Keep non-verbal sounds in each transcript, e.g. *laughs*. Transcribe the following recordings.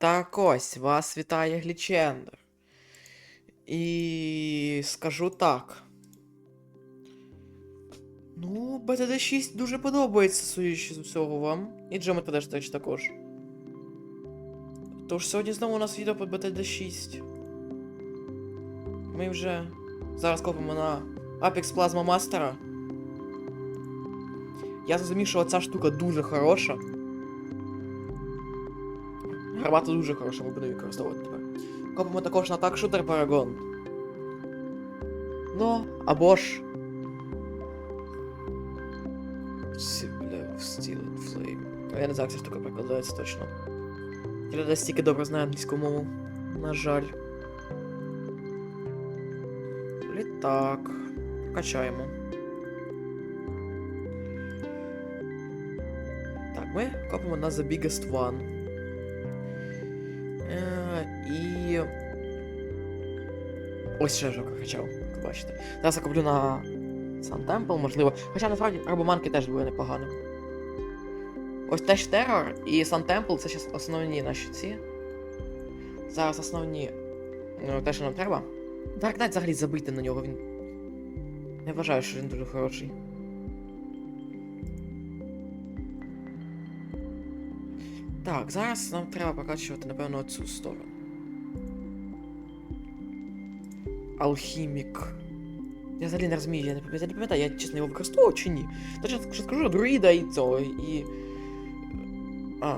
Так ось, вас вітає Глічендер. І скажу так. Ну, BTD 6 дуже подобається, судячи з усього вам. І Dash теж також. Тож сьогодні знову у нас відео по BTD 6. Ми вже зараз копимо на Apex Plasma Master. Я зрозумів, що ця штука дуже хороша. Гармата дуже хороша, ми будемо використовувати тепер. Копимо також на так шутер Paragon. Ну, або ж. Ці, бля, Steel and Flame. А Я не знаю, як ця штука перекладається точно. Я не стільки добре знаю англійську мову. На жаль. Літак. Качаємо. Так, ми копимо на The Biggest One. Ось ще жовка качав, як бачите. Зараз я куплю на Sun Temple, можливо. Хоча насправді Робоманки теж були непоганим. Ось Dash Terror і Sun Temple це зараз основні наші ці. Зараз основні. Ну, те, що нам треба. Dark Knight взагалі забити на нього, він. Не вважаю, що він дуже хороший. Так, зараз нам треба прокачувати, напевно, цю сторону. Алхімік. Я взагалі не розумію, я не пам'ятаю, я я чесно його використовував чи ні. Точно що скажу, друїда і цього, і. А,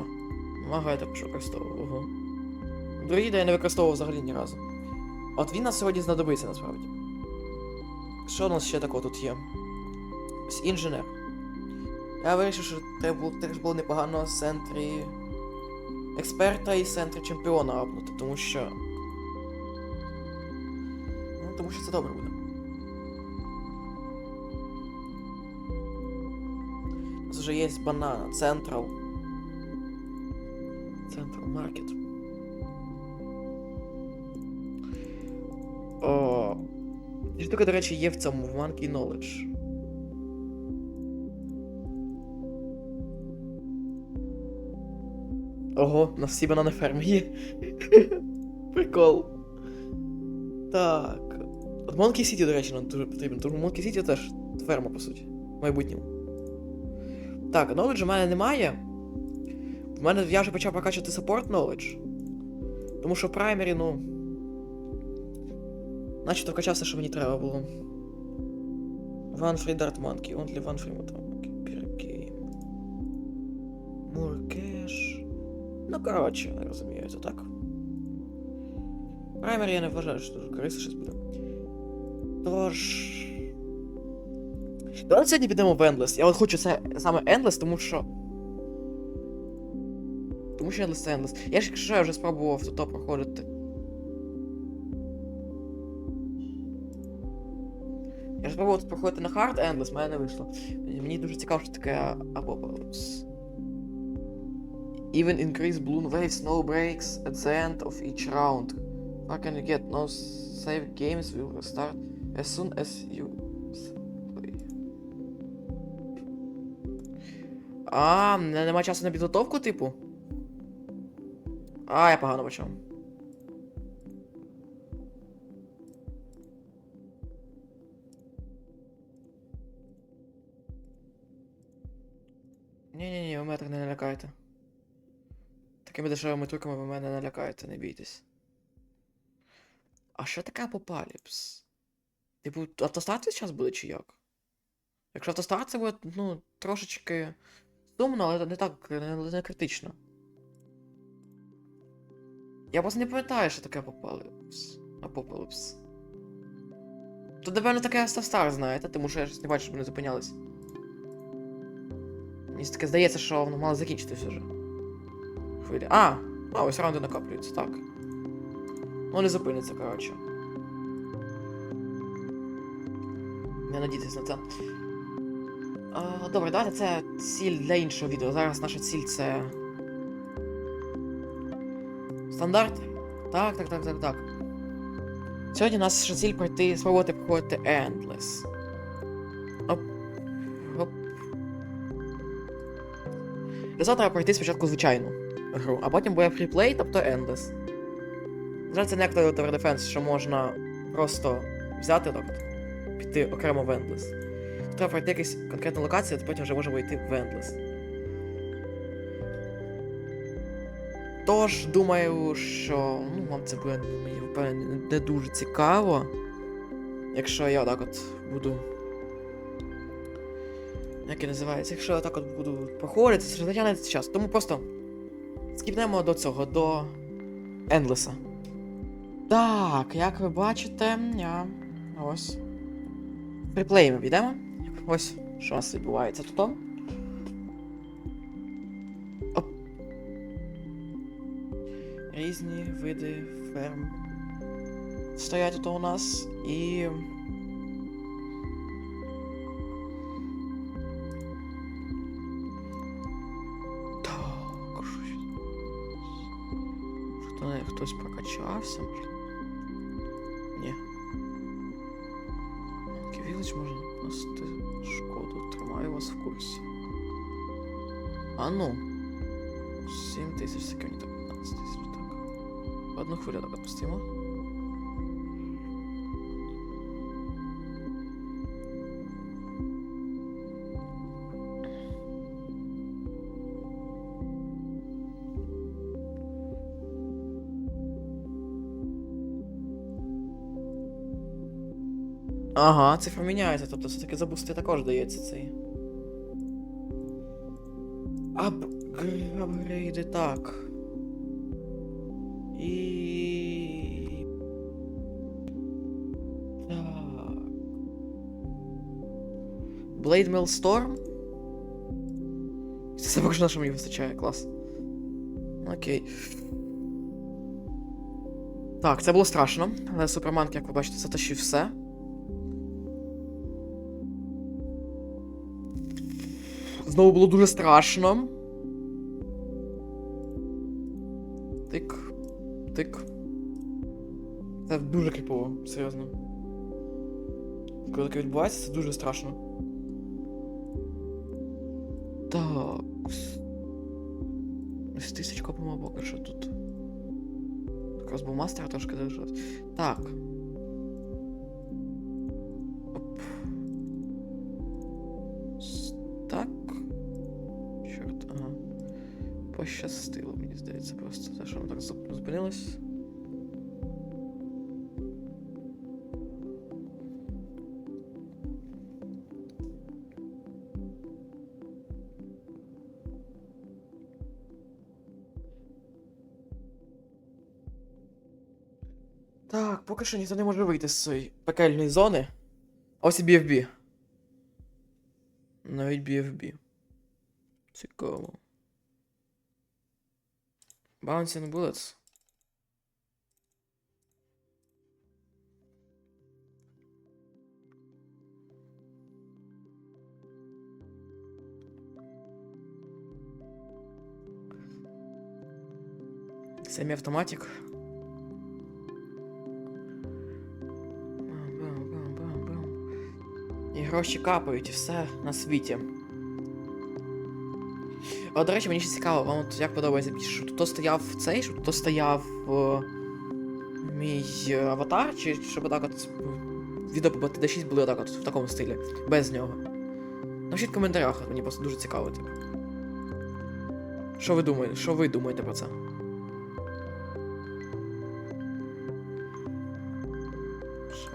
мага я також використовував, ого. Друїда я не використовував взагалі ні разу. От він нас сьогодні знадобиться насправді. Що у нас ще такого тут є? Ось інженер. Я вирішив, що треба було теж було непогано в центрі експерта і центрі чемпіона апнути, тому що. Тому що це добре буде. У нас вже є банана, Централ. Централ Маркет. О. Штука, до речі, є в цьому в Monkey Knowledge. Ого, у нас всі банани ферми є. *laughs* Прикол. Так. Monkey City, до речі, нам дуже потрібно, тому Monkey City теж ферма, по суті. В майбутньому. Так, knowledge у мене немає. В мене я вже почав прокачувати support knowledge. Тому що в праймері, ну. Начебто вкачав все, що мені треба було. One free dart monkey, only one free motor monkey. More cash. Ну, коротше, розумію, це так. Праймері я не вважаю, що дуже корисно щось буде. Тож. Давай сьогодні підемо в Endless. Я от хочу це саме Endless, тому що. Тому що Endless це Endless. Я ж якщо я вже спробував то проходити. Я ж спробував тут проходити на Hard Endless, мене не вийшло. Мені дуже цікаво, що таке Apocalypse. Even increase balloon waves, no breaks at the end of each round. How can you get no save games will restart as soon as you play. А, не- нема часу на підготовку, типу? А, я погано почав. Ні-ні-ні, ви мене так не налякайте. Такими дешевими трюками ви мене не налякаєте, не бійтесь. А що таке апокаліпс? Типу, автостарт зараз буде чи як? Якщо автостарт це буде, ну, трошечки сумно, але не так, не, не критично. Я просто не пам'ятаю, що таке апокаліпс. Апокаліпс. Тут, напевно, таке автостар, знаєте, тому що я щось не бачу, щоб вони зупинялись. Мені таке здається, що воно мало закінчитись уже. Хвилі. А! А, ось раунди накоплюються, так. Ну, не зупиниться, коротше. Не надійтесь на це. А, добре, давайте це ціль для іншого відео. Зараз наша ціль це. Стандарт? Так, так, так, так, так. Сьогодні наша ціль пройти, спробувати проходити Endless. Оп. Оп. Для треба пройти спочатку звичайну. гру, а потім буде фріплей, тобто Endless. Жаль, це не як Tower Defense, що можна просто взяти так, піти окремо в Endless. Тут треба пройти якусь конкретну локацію, а потім вже можемо йти в Endless. Тож, думаю, що ну, вам це буде мені не дуже цікаво. Якщо я отак от буду. Як і називається? Якщо я так от буду проходити, це затягнеться час. Тому просто скіпнемо до цього, до Ендлеса. Так, як ви бачите, я. Ось. Приплеї ми. Ось, що у нас відбувається тут. Різні види ферм. Стоять тут у нас і. Так, хтось прокачався, Кивілич може носити шкоду, тримаю вас в курсі. А ну. 7 тисяч секунд, так 15 тисяч, так. Одну хвилю так відпустимо. Ага, цифра міняється, тобто все-таки за бусти також дається цей. Ап... Апгрейди, так. І. Blade Mail Storm? Це що, що мені вистачає, клас. Окей. Так, це було страшно, але Суперманк, як ви бачите, затащив все. Знову було дуже страшно. Тик. Тик. Це дуже кріпово, серйозно. Коли таке відбувається, це дуже страшно. Так. Ось тисяч копимо поки що тут. Мастер трошки залишилось. Так. Пощастило, мені здається, просто те, що воно так зуп- зупинилось. Так, поки що ніхто не може вийти з цієї пекельної зони. А Ось і BFB. Навіть BFB. Цікаво. Bouncing Bullets. Семі-автоматик. Бам-бам-бам-бам-бам. І гроші капають, і все на світі. А, до речі, мені ще цікаво, вам от як подобається більше, щоб то стояв цей, щоб то стояв е, мій е, аватар, чи щоб так от відео по BTD6 були отак от в такому стилі, без нього. Напишіть в коментарях, мені просто дуже цікаво, типу. Що ви думаєте? Що ви думаєте про це?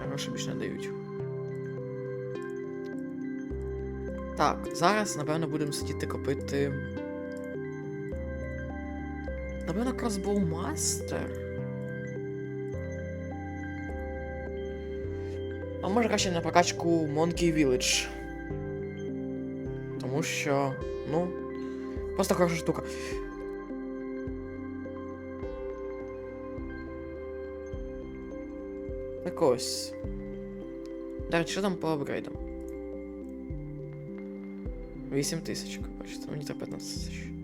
Гроші більше не дають. Так, зараз, напевно, будемо сидіти копити. Напевно, Crossbow Master. А може краще на прокачку Monkey Village. Тому що. Ну. Просто хороша штука. Так ось. До речі, що там по апгрейдам? 8 тисяч, бачите, мені треба 15 тисяч.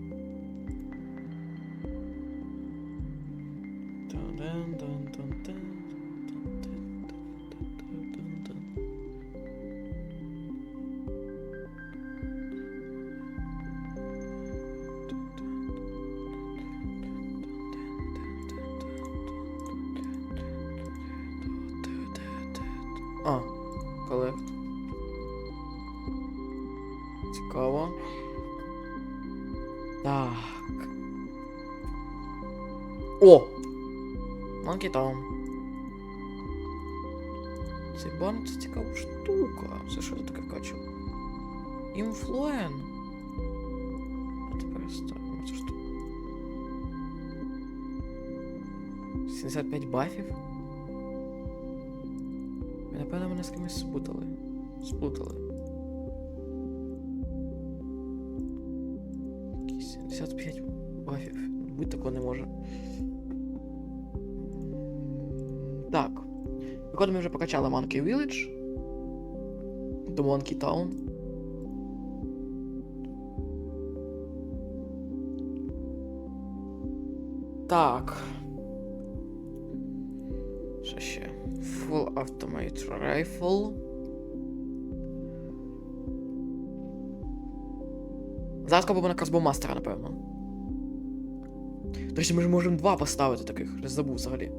О! Monkey Town. Цей банк це цікава штука. Це що за таке вкачу? Інфлуен. А тепер ставимо цю штуку. 75 бафів? Напевно, мене з кимось спутали. Сплутали. 75 бафів. Будь такого не може. Виходить, ми вже покачали Monkey Village. До Monkey Town. Так. Що ще? Full Automate Rifle. Зараз купимо на Кросбоумастера, напевно. До речі, ми ж можемо два поставити таких, забув взагалі.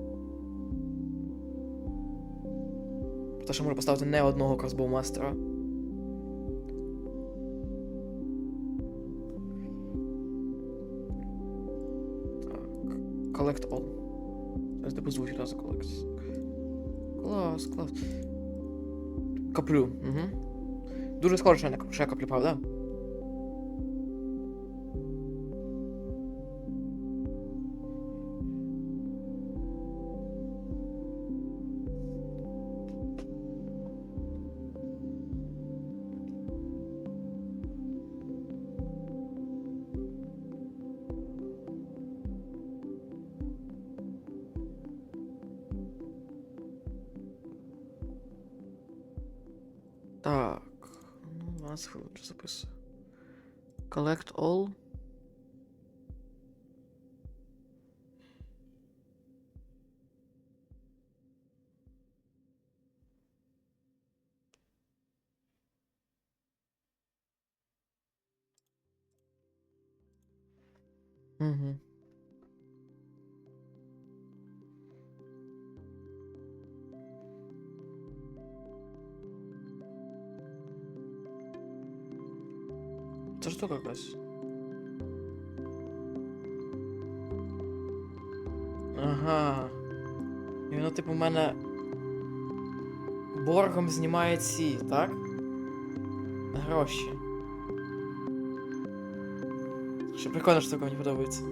Тому що може поставити не одного Кросбоумастера. Collect all. Зараз типу звучить одразу collect. Клас, клас. Коплю. Угу. Дуже схоже, що я, коплю, правда? 12 хвилин вже записую. Collect all. Угу. Якась. Ага. І воно, типу, в мене боргом знімає ці, так? Гроші. Що прикольна штука, мені подобається.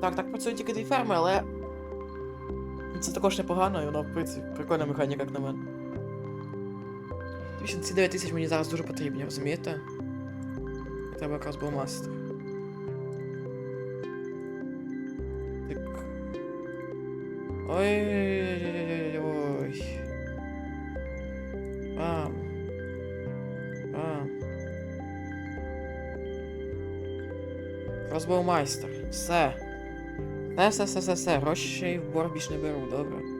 так, так працюють тільки дві ферми, але. Це також непогано, і воно, в принципі, прикольна механіка, як на мене. Тобто ці 9 тисяч мені зараз дуже потрібні, розумієте? Треба якраз був мастер. Так. Ой-ой-ой-ой-ой. Бам. Бам. Розбив майстер. Все. Все, все, все, все, все. Грошей в борг більш не беру, добре.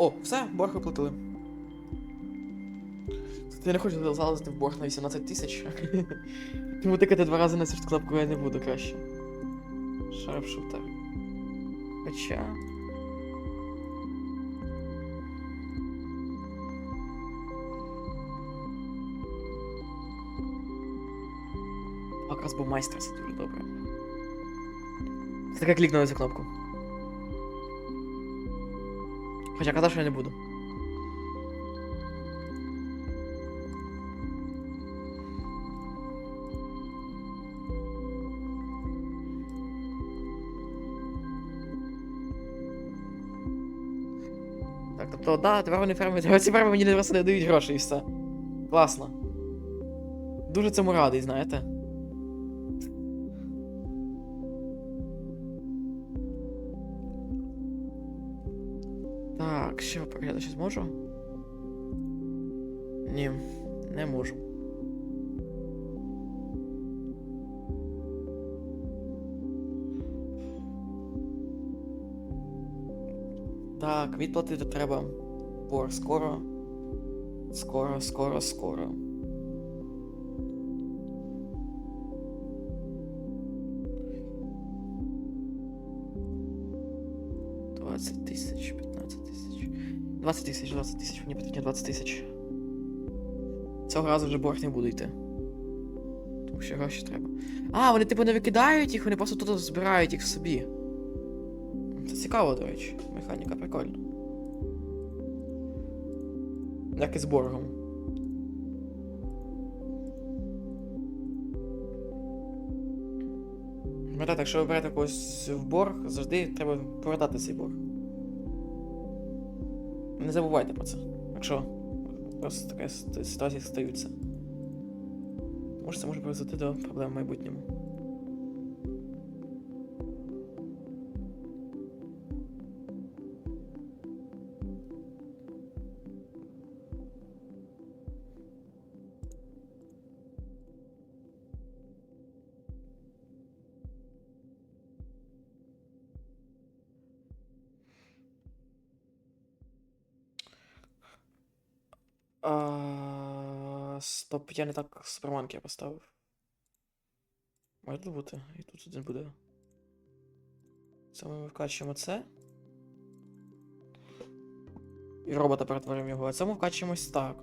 О, все, борг виплатили. Ти не хочеш залазити в борг на 18 тисяч. *laughs* Тому тикати два рази на цю кнопку я не буду краще. Шарпшутер. Хоча. Якраз був майстер, це дуже добре. Це таке клікнули цю кнопку. Хоча казав, що я не буду. Так, тобто, да, тепер вони ферми, ці ферми мені просто не дають грошей і все. Класно. Дуже цьому радий, знаєте. Чи ще зможу? Ні, не можу. Так, відплатити треба борг скоро. Скоро, скоро, скоро. Двадцять тисяч. 20 тисяч, 20 тисяч, мені потрібно 20 тисяч. Цього разу вже борг не буде йти. Тому що гроші треба. А, вони типу не викидають їх, вони просто тут збирають їх собі. Це цікаво, до речі. Механіка прикольна. Як і з боргом. Пам'ятаєте, якщо ви берете когось в борг, завжди треба продати цей борг. Не забувайте про це. Якщо просто така ситуація стаються. Може, це може призвести до проблем в майбутньому. Стоп, я не так суперманки я поставив. Може бути? І тут один буде. Це ми вкачуємо це. І робота перетворимо його, а це ми вкачуємо так.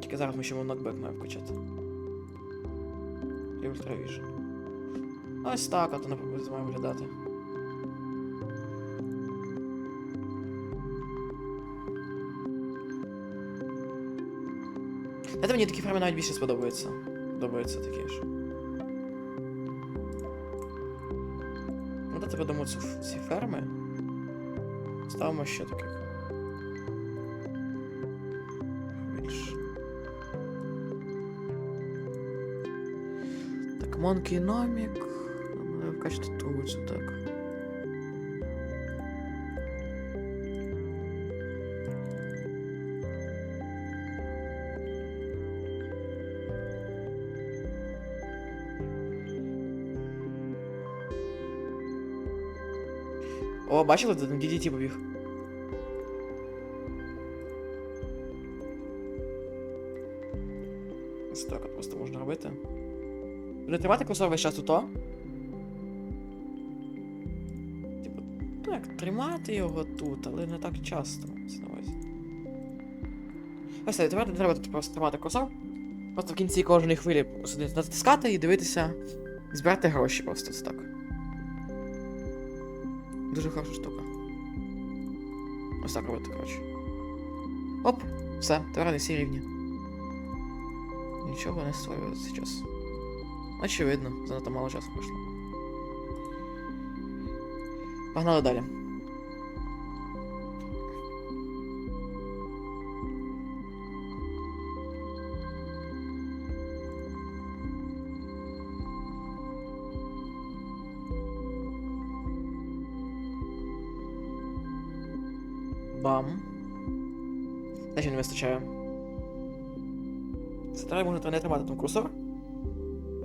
Тільки зараз ми ще нокбек маємо вкачати. І Vision. Ось так, от воно має виглядати. Знаєте, мені такі ферми навіть більше сподобаються. Подобаються такі ж. Ну, давайте ф- ці ферми. Ставимо ще таких. Більше. Так, Monkey Nomic. Вкачати трубу цю, так. Бачили, там DDT побіг. Ось так просто можна робити. Буде тримати курсор весь час тут, о? Типу, ну як тримати його тут, але не так часто. Це. Ось це, тепер треба тут просто тримати курсор. Просто в кінці кожної хвилі натискати і дивитися, збирати гроші просто ось так. Дуже хороша штука. Ось так робити, коротше. Оп, все, тепер не всі рівні. Нічого не створюється зараз. Очевидно, занадто мало часу пройшло. Погнали далі. Там курсор.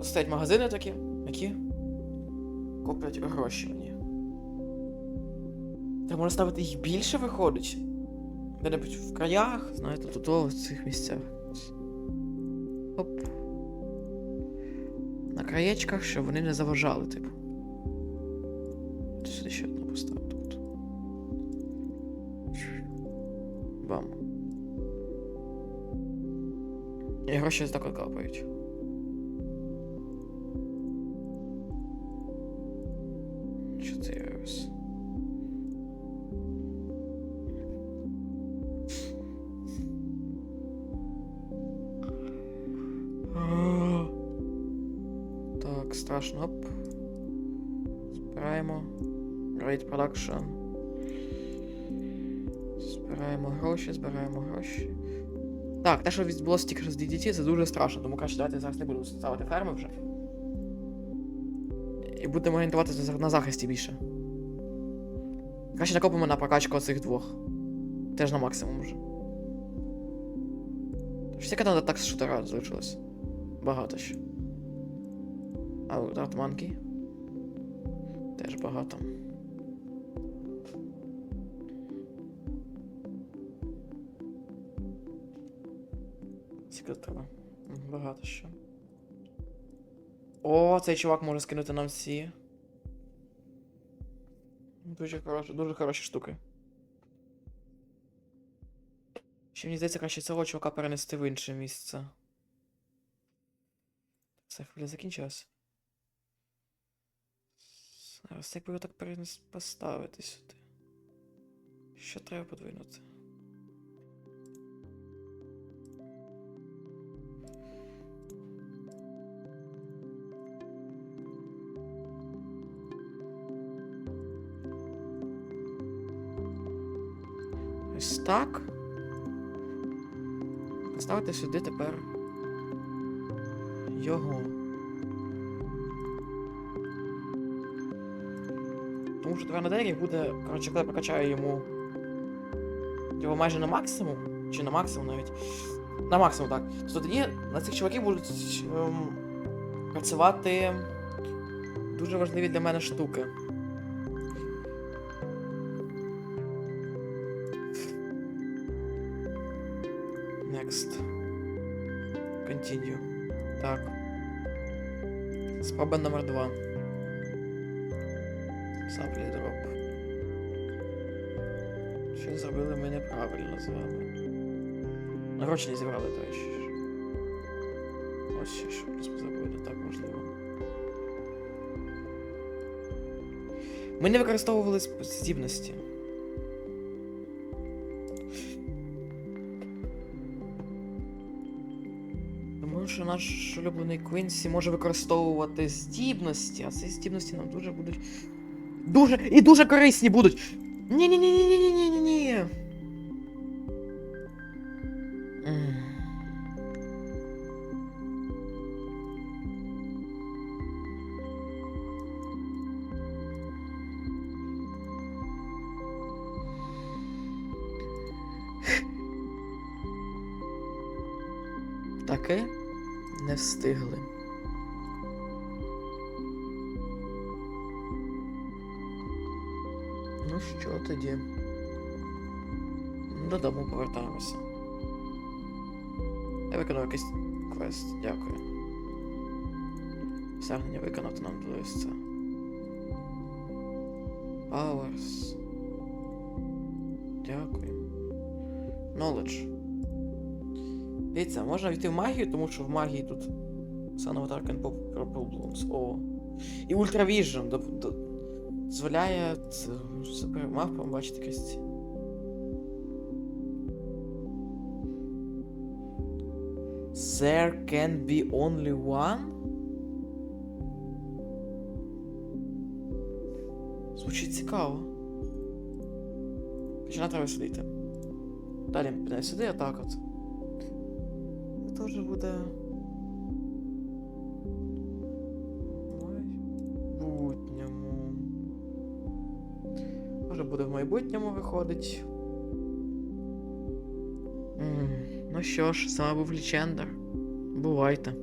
Стоять магазини такі, які куплять гроші мені. Треба можна ставити їх більше виходить. Де-небудь в краях, знаєте, тут в цих місцях. Оп. На краєчках, щоб вони не заважали, типу. І гроші так от капають. Чотири ось. Так, страшно. Оп. Збираємо. Great Production. Збираємо гроші, збираємо гроші. Так, те, що відбулося тільки з DDT, це дуже страшно, тому краще давайте зараз не буду ставити ферми вже. І будемо орієнтуватися на захисті більше. Краще накопимо на прокачку цих двох. Теж на максимум вже. Скільки треба так шутера залишилось? Багато ще. Out Monkey. Теж багато. Треба? Багато що. О, цей чувак може скинути нам всі. Дуже хороші, дуже хороші штуки. Ще мені здається, краще цього чувака перенести в інше місце. Все, хвиля закінчилась. Зараз як би його так перенес поставити сюди. Що треба подвинути? Так. Поставити сюди тепер його. Тому що тепер на деяких буде, коротше, коли я прокачаю йому його майже на максимум, чи на максимум навіть. На максимум, так. То тоді на цих чуваків будуть ем, працювати дуже важливі для мене штуки. Continue. Так. Спроба номер два. Саплі дроп. Що зробили ми неправильно з вами? Гроші не зібрали, до речі. Ось ще що ми зробили так можливо. Ми не використовували здібності. Тому що наш улюблений Квінсі може використовувати здібності, а ці здібності нам дуже будуть. Дуже і дуже корисні будуть. Ні-ні-ні-ні-ні-ні-ні-ні. Додому повертаємося. Я виконав якийсь квест, дякую. Досягнення виконати нам це. Powers. Дякую. Knowledge. Дивіться, можна війти в магію, тому що в магії тут Sun of Dark and. О. І Ultra Vision до, до, дозволяє мавпам бачити кості. There can be only one? Звучить цікаво. Починати треба сидіти. Далі піде сюди, а так от. Це теж буде. Майбутньому. Буде в майбутньому виходить. М, Ну що ж, з вами був Лічендер. boa Boaita,